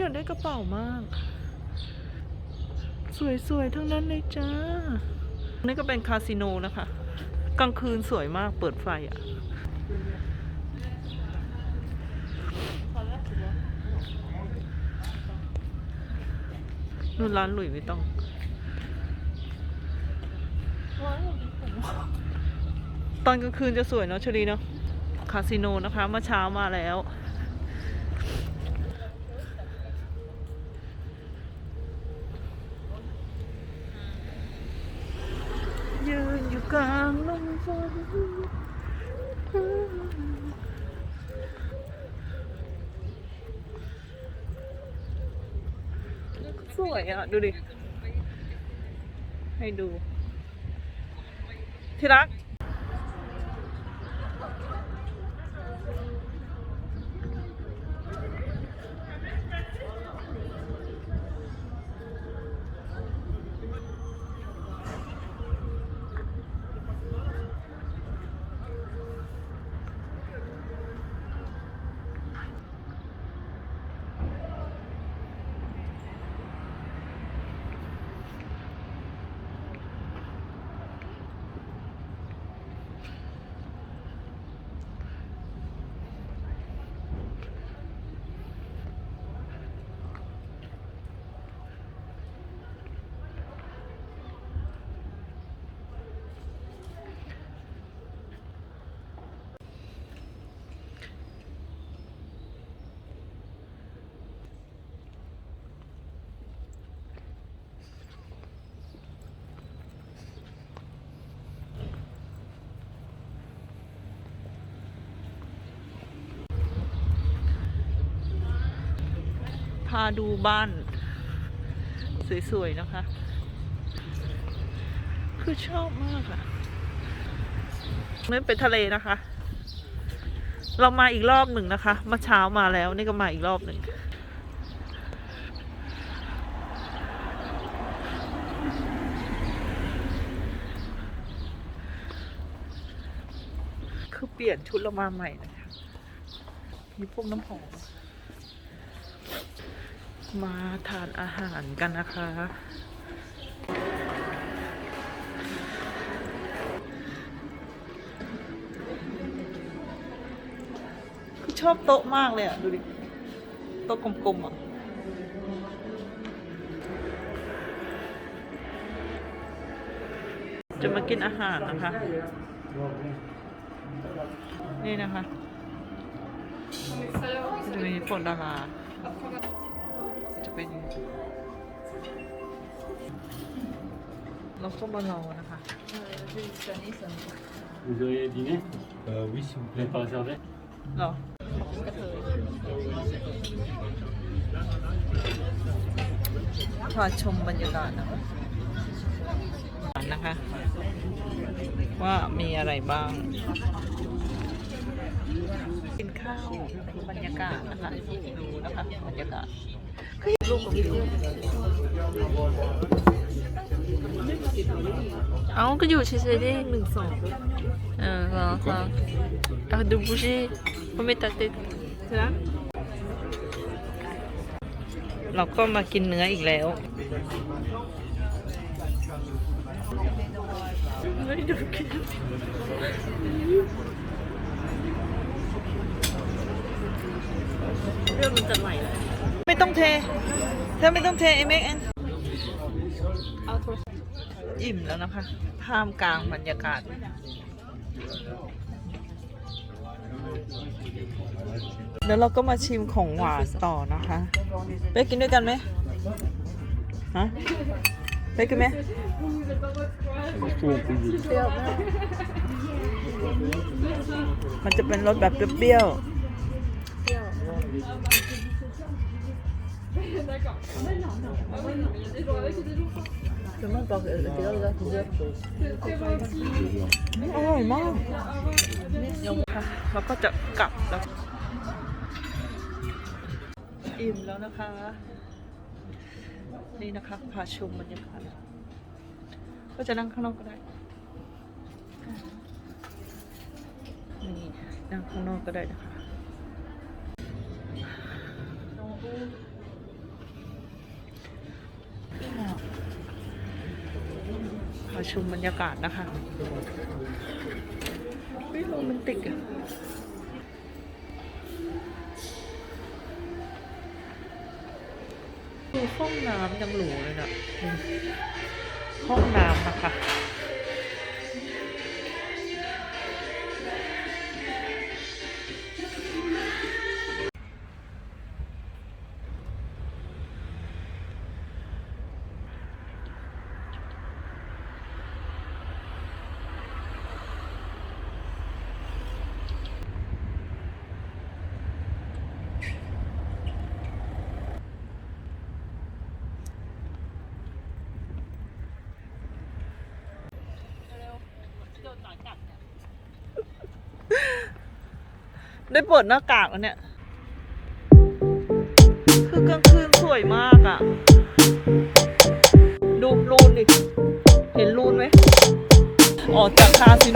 อยากได้กระเป๋ามาก สวยๆ ทั้งนั้นเลยจ้า นี่ก็เป็นคาสิโนนะคะ กลางคืนสวยมากเปิดไฟอะนู่นร้านหลุยไม่ต้องตอนกลางคืนจะสวยเนาะชลีเนาะคาสิโนนะคะเมื่อเช้ามาแล้ว ยืนอยู่กลางลมฝนสวยอะ ดูดิ ให้ดู ที่รักาดูบ้าน สวยๆนะคะ คือชอบมากอะนี่เป็นทะเลนะคะ เรามาอีกรอบหนึ่งนะคะเมื่อเช้ามาแล้วนี่ก็มาอีกรอบหนึ่งคือเปลี่ยนชุดเรามาใหม่นะคะมีพวกน้ำหอม มาทานอาหารกันนะคะ ชอบโต๊ะมากเลยอะ ดูดิ โต๊ะกลมๆอะจะมากินอาหารนะคะ นี่นะคะจะมีผลดารา เป็นเราก็มารอนะคะ Vous auriez dîné euh, Oui, s'il vous plaît. Pas réservé เหรอ พาชมบรรยากาศนะคะนะคะ ว่ามีอะไรบ้าง กินข้าวดูบรรยากาศนะคะดูนะคะบรรยากาศคือรูปวิว เอาก็อยู่เฉยๆดิหนึ่งสองเออเหรอเหรอเอาดูบูชีผมไม่ตัดติดใช่ไหมเราก็มากินเนื้ออีกแล้วไม่ดูกินเรื่องมันจะไหลเลย ไม่ต้องเท เธอไม่ต้องเทเอเมกแอนอิ่มแล้วนะคะท่ามกลางบรรยากาศเดี๋ยวเราก็มาชิมของหวานต่อนะคะไปกินด้วยกันไหมฮะไปกินไหมมันจะเป็นรสแบบเปรี้ยวๆ อร่อยมากยังค่ะเราก็จะกลับแล้ว อิ่มแล้วนะคะ นี่นะคะพาชมบรรยากาศก็จะนั่งข้างนอกก็ได้ นี่นั่งข้างนอกก็ได้นะคะ ขอชมบรรยากาศนะคะวิโรแมนติกอะดูห้องน้ำยังหรูเลยนะห้องน้ำนะคะ ได้เปิดหน้ากากแล้วเนี่ย คือกลางคืนสวยมากอะ่ะ ดูรูนดิ เห็นรูนไหมออกจากคาสิโน